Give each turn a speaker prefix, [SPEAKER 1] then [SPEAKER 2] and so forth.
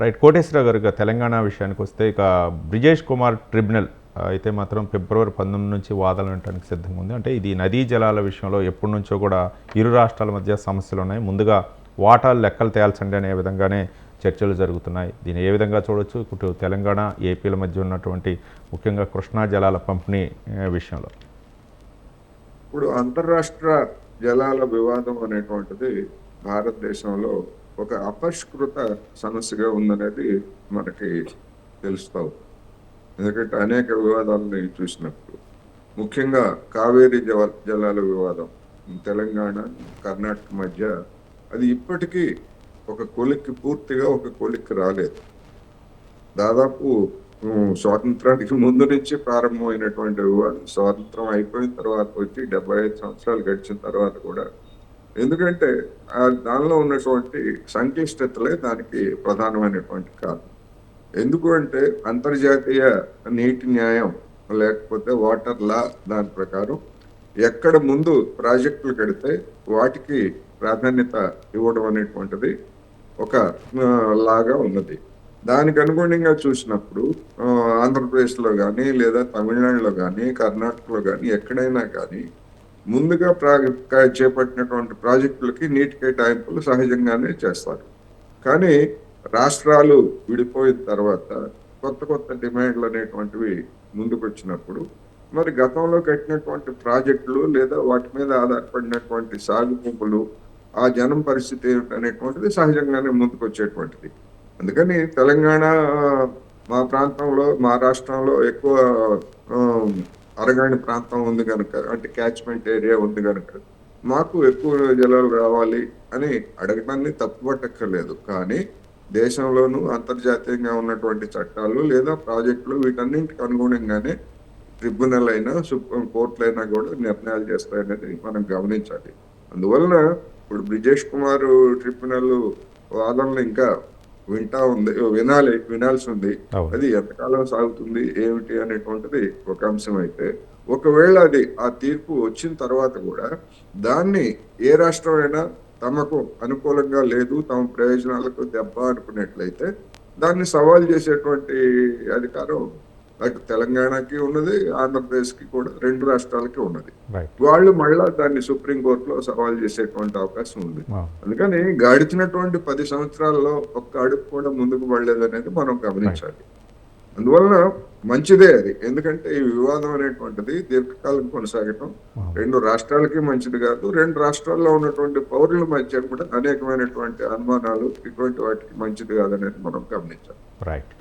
[SPEAKER 1] Right Koteswararao గారు ఇక తెలంగాణ విషయానికి వస్తే ఇక బ్రిజేష్ కుమార్ ట్రిబ్యునల్ అయితే మాత్రం ఫిబ్రవరి పంతొమ్మిది నుంచి వాదనలు వినడానికి సిద్ధంగా ఉంది. అంటే ఇది నదీ జలాల విషయంలో ఎప్పటి నుంచో కూడా ఇరు రాష్ట్రాల మధ్య సమస్యలు ఉన్నాయి. ముందుగా వాటాలు లెక్కలు తేల్చండి అనే విధంగానే చర్చలు జరుగుతున్నాయి. దీన్ని ఏ విధంగా చూడొచ్చు? ఇటు తెలంగాణ ఏపీల మధ్య ఉన్నటువంటి ముఖ్యంగా కృష్ణా జలాల పంపిణీ విషయంలో.
[SPEAKER 2] ఇప్పుడు అంతర్రాష్ట్ర జలాల వివాదం అనేటువంటిది భారతదేశంలో ఒక అపరిష్కృత సమస్యగా ఉందనేది మనకి తెలుస్తావు. ఎందుకంటే అనేక వివాదాలను చూసినప్పుడు ముఖ్యంగా కావేరీ జల జలాల వివాదం తెలంగాణ కర్ణాటక మధ్య అది ఇప్పటికీ ఒక కొలిక్కి పూర్తిగా ఒక కొలిక్కి రాలేదు. దాదాపు స్వాతంత్రానికి ముందు నుంచి ప్రారంభమైనటువంటి వివాదం స్వాతంత్రం అయిపోయిన తర్వాత వచ్చి డెబ్బై ఐదు సంవత్సరాలు గడిచిన తర్వాత కూడా ఎందుకంటే దానిలో ఉన్నటువంటి సంక్లిష్టతలే దానికి ప్రధానమైనటువంటి కారణం. ఎందుకు అంటే అంతర్జాతీయ నీటి న్యాయం లేకపోతే వాటర్ లా దాని ప్రకారం ఎక్కడ ముందు ప్రాజెక్టులు కడితే వాటికి ప్రాధాన్యత ఇవ్వడం అనేటువంటిది ఒక లాగా ఉన్నది. దానికి అనుగుణంగా చూసినప్పుడు ఆంధ్రప్రదేశ్లో కానీ లేదా తమిళనాడులో కానీ కర్ణాటకలో కానీ ఎక్కడైనా కానీ ముందుగా ప్రా చేపట్టినటువంటి ప్రాజెక్టులకి నీటి కేటాయింపులు సహజంగానే చేస్తారు. కానీ రాష్ట్రాలు విడిపోయిన తర్వాత కొత్త కొత్త డిమాండ్లు అనేటువంటివి ముందుకు వచ్చినప్పుడు మరి గతంలో కట్టినటువంటి ప్రాజెక్టులు లేదా వాటి మీద ఆధారపడినటువంటి సాగు ఆ జనం పరిస్థితి అనేటువంటిది సహజంగానే ముందుకొచ్చేటువంటిది. అందుకని తెలంగాణ మా ప్రాంతంలో మా రాష్ట్రంలో ఎక్కువ అరగాని ప్రాంతం ఉంది కనుక అంటే క్యాచ్మెంట్ ఏరియా ఉంది కనుక మాకు ఎక్కువ జలాలు రావాలి అని అడగటాన్ని తప్పుపట్టక్కర్లేదు. కానీ దేశంలోనూ అంతర్జాతీయంగా ఉన్నటువంటి చట్టాలు లేదా ప్రాజెక్టులు వీటన్నింటికి అనుగుణంగానే ట్రిబ్యునల్ అయినా సుప్రీం కోర్టులు అయినా కూడా నిర్ణయాలు చేస్తాయనేది మనం గమనించాలి. అందువలన ఇప్పుడు బ్రిజేష్ కుమార్ ట్రిబ్యునల్ వాదనలు ఇంకా వింటా ఉంది వినాలి వినాల్సి ఉంది. అది ఎంతకాలం సాగుతుంది ఏమిటి అనేటువంటిది ఒక అంశం అయితే ఒకవేళ అది ఆ తీర్పు వచ్చిన తర్వాత కూడా దాన్ని ఏ రాష్ట్రమైనా తమకు అనుకూలంగా లేదు తమ ప్రయోజనాలకు దెబ్బ అనుకున్నట్లయితే దాన్ని సవాల్ చేసేటువంటి అధికారం అటు తెలంగాణకి ఉన్నది ఆంధ్రప్రదేశ్కి కూడా రెండు రాష్ట్రాలకి ఉన్నది. వాళ్ళు మళ్ళా దాన్ని సుప్రీంకోర్టులో సవాల్ చేసేటువంటి అవకాశం ఉంది. అందుకని గడిచినటువంటి పది సంవత్సరాల్లో ఒక్క అడుగు కూడా ముందుకు పడలేదు అనేది మనం గమనించాలి. అందువలన మంచిదే అది. ఎందుకంటే ఈ వివాదం అనేటువంటిది దీర్ఘకాలం కొనసాగటం. రెండు రాష్ట్రాలకి మంచిది కాదు రెండు రాష్ట్రాల్లో ఉన్నటువంటి పౌరుల మధ్య కూడా అనేకమైనటువంటి అనుమానాలు ఇటువంటి వాటికి మంచిది కాదనేది మనం గమనించాలి.
[SPEAKER 1] రైట్